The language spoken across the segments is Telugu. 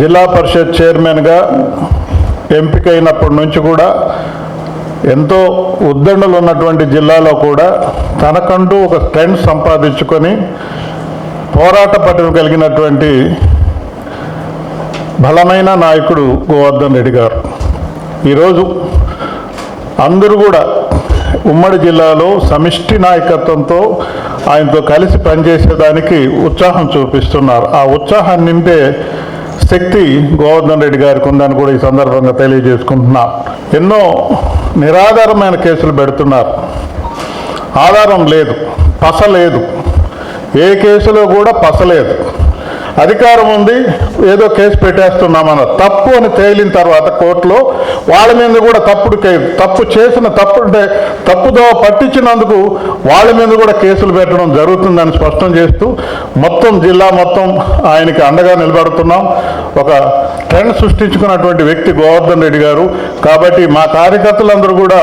జిల్లా పరిషత్ చైర్మన్గా ఎంపికైనప్పటి నుంచి కూడా ఎంతో ఉద్దండలు ఉన్నటువంటి జిల్లాలో కూడా తనకంటూ ఒక ట్రెండ్ సంపాదించుకొని పోరాట పట్టును కలిగినటువంటి బలమైన నాయకుడు గోవర్ధన్ రెడ్డి గారు. ఈరోజు అందరూ కూడా ఉమ్మడి జిల్లాలో సమిష్టి నాయకత్వంతో ఆయనతో కలిసి పనిచేసేదానికి ఉత్సాహం చూపిస్తున్నారు. ఆ ఉత్సాహాన్ని నింపే శక్తి గోవర్ధన్ రెడ్డి గారికి ఉందని కూడా ఈ సందర్భంగా తెలియజేసుకుంటున్నా. ఎన్నో నిరాధారమైన కేసులు పెడుతున్నారు. ఆధారం లేదు పస లేదు. ఏ కేసులో కూడా పస లేదు. అధికారం ఉంది ఏదో కేసు పెట్టేస్తున్నామన్న తప్పు అని తేలిన తర్వాత కోర్టులో వాళ్ళ మీద కూడా తప్పుడు కే తప్పు చేసిన తప్పు అంటే తప్పుదో పట్టించినందుకు వాళ్ళ మీద కూడా కేసులు పెట్టడం జరుగుతుందని స్పష్టం చేస్తూ మొత్తం జిల్లా మొత్తం ఆయనకి అండగా నిలబడుతున్నాం. ఒక ట్రెండ్ సృష్టించుకున్నటువంటి వ్యక్తి గోవర్ధన్ రెడ్డి గారు. కాబట్టి మా కార్యకర్తలందరూ కూడా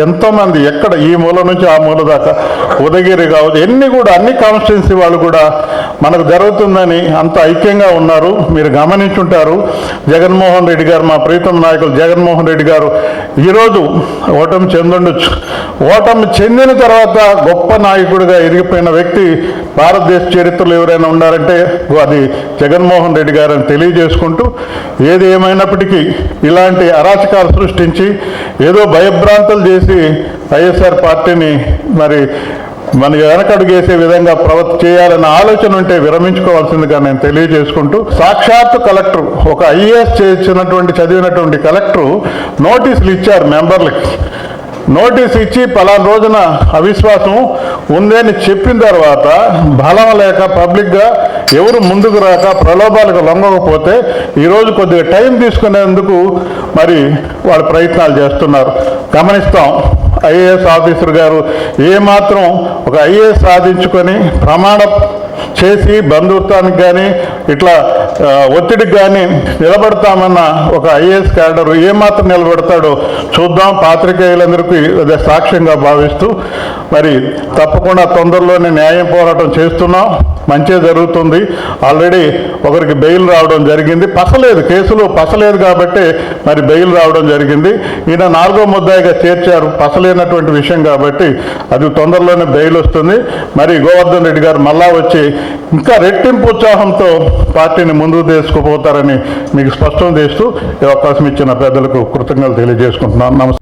ఎంతోమంది ఎక్కడ ఈ మూల నుంచి ఆ మూల దాకా? ఉదగిరి కావచ్చు ఎన్ని కూడా అన్ని కాన్స్టిట్యున్సీ వాళ్ళు కూడా మనకు జరుగుతుందని అంత ఐక్యంగా ఉన్నారు. మీరు గమనించుంటారు. జగన్మోహన్ రెడ్డి గారు మా ప్రీతం నాయకులు జగన్మోహన్ రెడ్డి గారు ఈరోజు ఓటమి చెందుండొచ్చు ఓటమి చెందిన తర్వాత గొప్ప నాయకుడిగా ఎరిగిపోయిన వ్యక్తి భారతదేశ చరిత్రలో ఎవరైనా ఉన్నారంటే అది జగన్మోహన్ రెడ్డి గారని తెలియజేసుకుంటూ ఏది ఏమైనప్పటికీ ఇలాంటి అరాచకాలు సృష్టించి ఏదో భయభ్రాంతులు చేసి వైఎస్ఆర్ పార్టీని మరి మన వెనకడుగేసే విధంగా ప్రవర్తి చేయాలన్న ఆలోచన ఉంటే విరమించుకోవాల్సిందిగా నేను తెలియజేసుకుంటూ సాక్షాత్తు కలెక్టర్ ఒక ఐఏఎస్ చేసినటువంటి చదివినటువంటి కలెక్టర్ నోటీసులు ఇచ్చారు మెంబర్లకి. నోటీస్ ఇచ్చి పలానా రోజున అవిశ్వాసం ఉందని చెప్పిన తర్వాత బలం లేక పబ్లిక్గా ఎవరు ముందుకు రాక ప్రలోభాలకు లొంగకపోతే ఈరోజు కొద్దిగా టైం తీసుకునేందుకు మరి వాళ్ళు ప్రయత్నాలు చేస్తున్నారు. గమనిస్తాం. ఐఏఎస్ ఆఫీసర్ గారు ఏమాత్రం ఒక ఐఏఎస్ సాధించుకొని ప్రమాణ చేసి బంధుత్వానికి కానీ ఇట్లా ఒత్తిడికి కానీ నిలబడతామన్న ఒక ఐఏఎస్ క్యాడర్ ఏమాత్రం నిలబడతాడో చూద్దాం. పాత్రికేయులందరికీ అదే సాక్ష్యంగా భావిస్తూ మరి తప్పకుండా తొందరలోనే న్యాయం పోరాటం చేస్తున్నాం. మంచే జరుగుతుంది. ఆల్రెడీ ఒకరికి బెయిల్ రావడం జరిగింది. పసలేదు కేసులు పసలేదు కాబట్టి మరి బెయిల్ రావడం జరిగింది. ఈయన నాలుగో ముద్దాయిగా చేర్చారు. పసలేనటువంటి విషయం కాబట్టి అది తొందరలోనే బెయిల్ వస్తుంది. మరి గోవర్ధన్ రెడ్డి గారు మళ్ళా వచ్చి ఇంకా రెట్టింపు ఉత్సాహంతో పార్టీని ముందుకు తీసుకుపోతారని మీకు స్పష్టం చేస్తూ ఈ అవకాశం ఇచ్చిన పెద్దలకు కృతజ్ఞతలు తెలియజేసుకుంటున్నాను. నమస్తే.